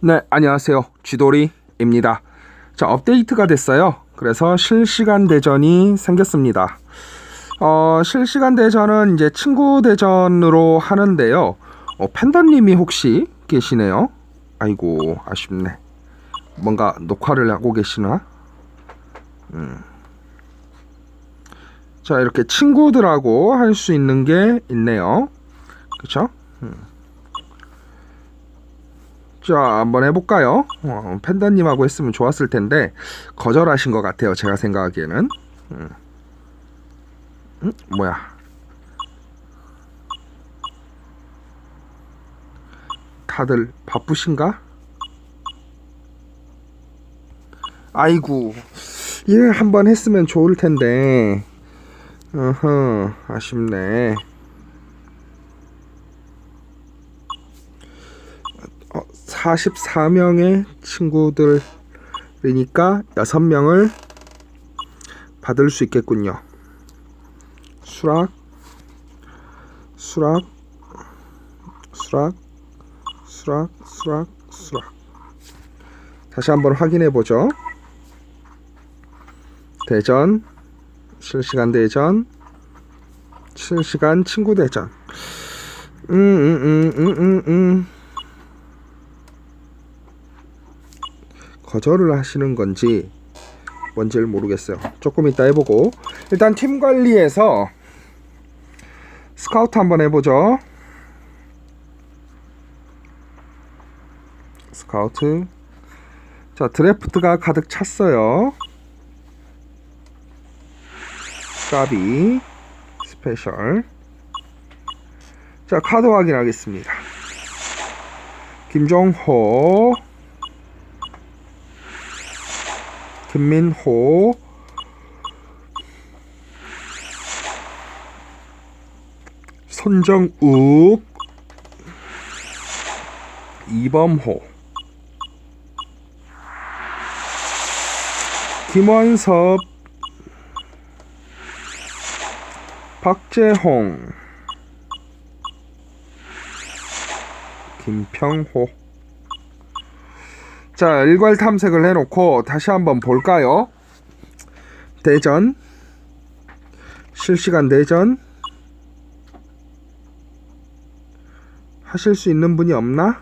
네, 안녕하세요. 쥐돌이입니다. 자, 업데이트가 됐어요. 그래서 실시간 대전이 생겼습니다. 어, 실시간 대전은 이제 친구 대전으로 하는데요. 어, 팬더님이 혹시 계시네요. 아이고, 아쉽네. 뭔가 녹화를 하고 계시나? 음. 자, 이렇게 친구들하고 할 수 있는 게 있네요. 그쵸? 자, 한번 해볼까요? 어, 팬더님하고 했으면 좋았을 텐데 거절하신 것 같아요. 제가 생각하기에는. 음. 음? 뭐야? 다들 바쁘신가? 아이고, 일 한번 했으면 좋을 텐데. 어허, 아쉽네. 어, 44명의 친구들이니까 6명을 받을 수 있겠군요. 수락, 수락, 수락, 수락, 수락, 수락. 다시 한번 확인해 보죠. 대전, 실시간 대전, 실시간 친구 대전. 음, 음, 음, 음, 음, 음. 거절을 하시는 건지 뭔지를 모르겠어요. 조금 이따 해보고 일단 팀 관리에서 스카우트 한번 해보죠. 스카우트 자 드래프트가 가득 찼어요. 까비 스페셜 자 카드 확인하겠습니다. 김종호 김민호. 손정욱. 이범호. 김원섭. 박재홍. 김평호 자, 일괄 탐색을 해놓고 다시 한번 볼까요? 대전 실시간 대전 하실 수 있는 분이 없나?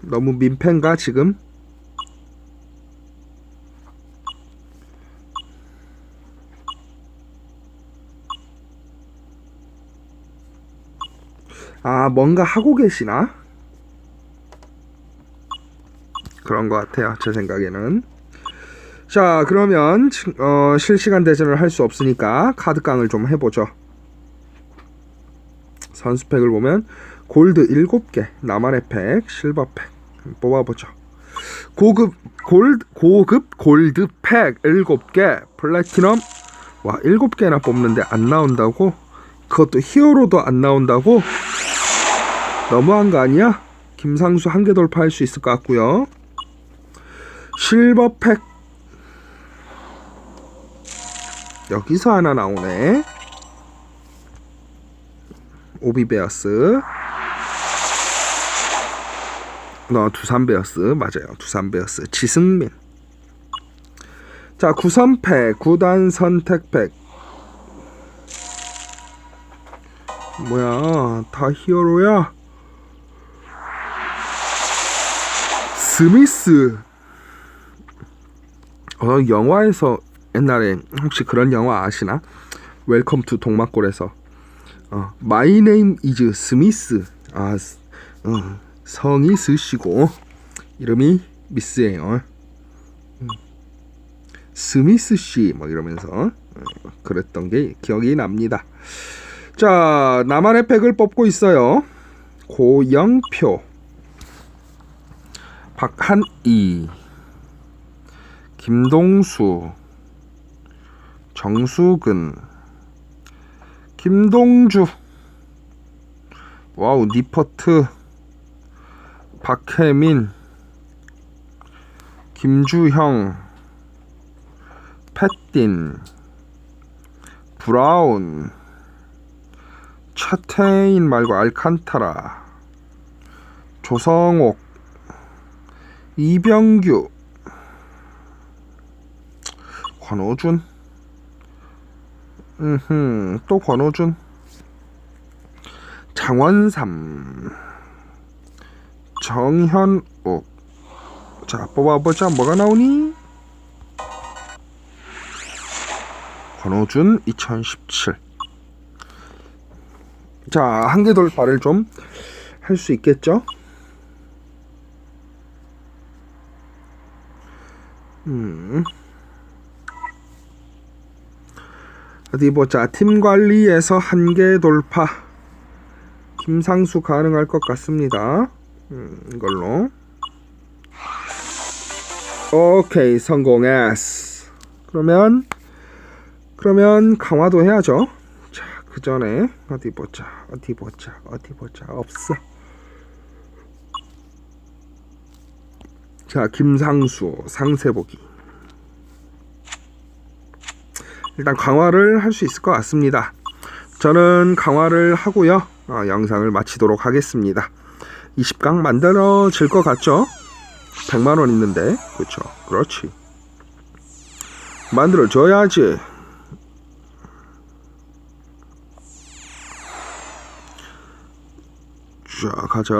너무 민폐인가 지금? 아, 뭔가 하고 계시나? 그런 것 같아요. 제 생각에는. 자, 그러면 어, 실시간 대전을 할 수 없으니까 카드 깡을 좀 해보죠. 선수팩을 보면 골드 7개, 나만의 팩, 실버팩 뽑아보죠. 고급 골드 고급 골드 팩 7개, 플래티넘 와 7개나 뽑는데 안 나온다고? 그것도 히어로도 안 나온다고? 너무한 거 아니야? 김상수 한 개 돌파할 수 있을 것 같고요. 실버팩 여기서 하나 나오네. 오비베어스. 너 두산베어스 맞아요. 두산베어스 지승민. 자 구선팩 구단 선택팩 뭐야 다 히어로야. 스미스 어 영화에서 옛날에 혹시 그런 영화 아시나? 웰컴 투 동막골에서 어 마이 네임 이즈 스미스 아 어, 성이 스시고 이름이 미스예요. 음. 스미스 씨 뭐 이러면서 어, 그랬던 게 기억이 납니다. 자 나만의 팩을 뽑고 있어요. 고영표 박한이, 김동수, 정수근, 김동주, 와우 니퍼트, 박혜민, 김주형, 패틴, 브라운, 차태인 말고 알칸타라 조성옥 이병규. 권호준. 음흠 또 권호준. 장원삼. 정현욱 자 뽑아보자. 뭐가 나오니? 권호준 2017 자, 한계 돌파를 좀 할 수 있겠죠? 음. 어디 보자. 팀 관리에서 한계 돌파. 김상수 가능할 것 같습니다. 음, 이걸로. 오케이, 성공했어. 그러면, 그러면 강화도 해야죠. 자, 그 전에 어디 보자, 어디 보자, 어디 보자, 없어. 자, 김상수 상세보기. 일단 강화를 할 수 있을 것 같습니다. 저는 강화를 하고요. 어, 영상을 마치도록 하겠습니다. 20강 만들어질 것 같죠? 100만 원 있는데, 그렇죠? 그렇지. 만들어줘야지. 자, 가자.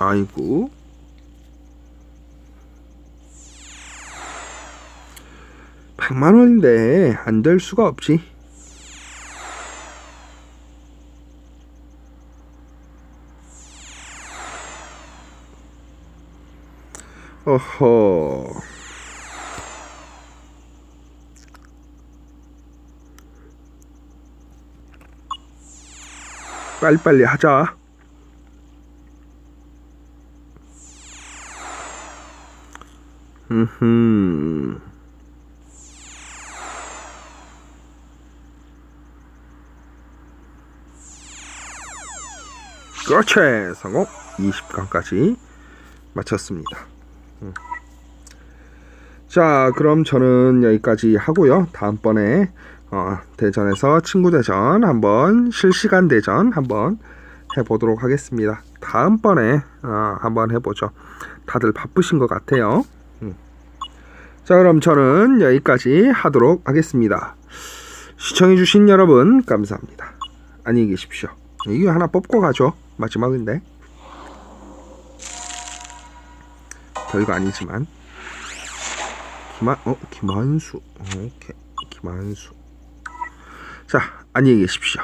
아이고. 백만 원인데 안 될 수가 없지. 어허. 빨리빨리 하자. 음. 그렇지 성공 20강까지 마쳤습니다 음. 자 그럼 저는 여기까지 하고요 다음번에 어, 대전에서 친구 대전 한번 실시간 대전 한번 해보도록 하겠습니다 다음번에 어, 한번 해보죠 다들 바쁘신 것 같아요 음. 자 그럼 저는 여기까지 하도록 하겠습니다. 시청해주신 여러분 감사합니다. 안녕히 계십시오. 이거 하나 뽑고 가죠 마지막인데. 별거 아니지만. 김한 어 김한수. 오케이 김한수. 자 안녕히 계십시오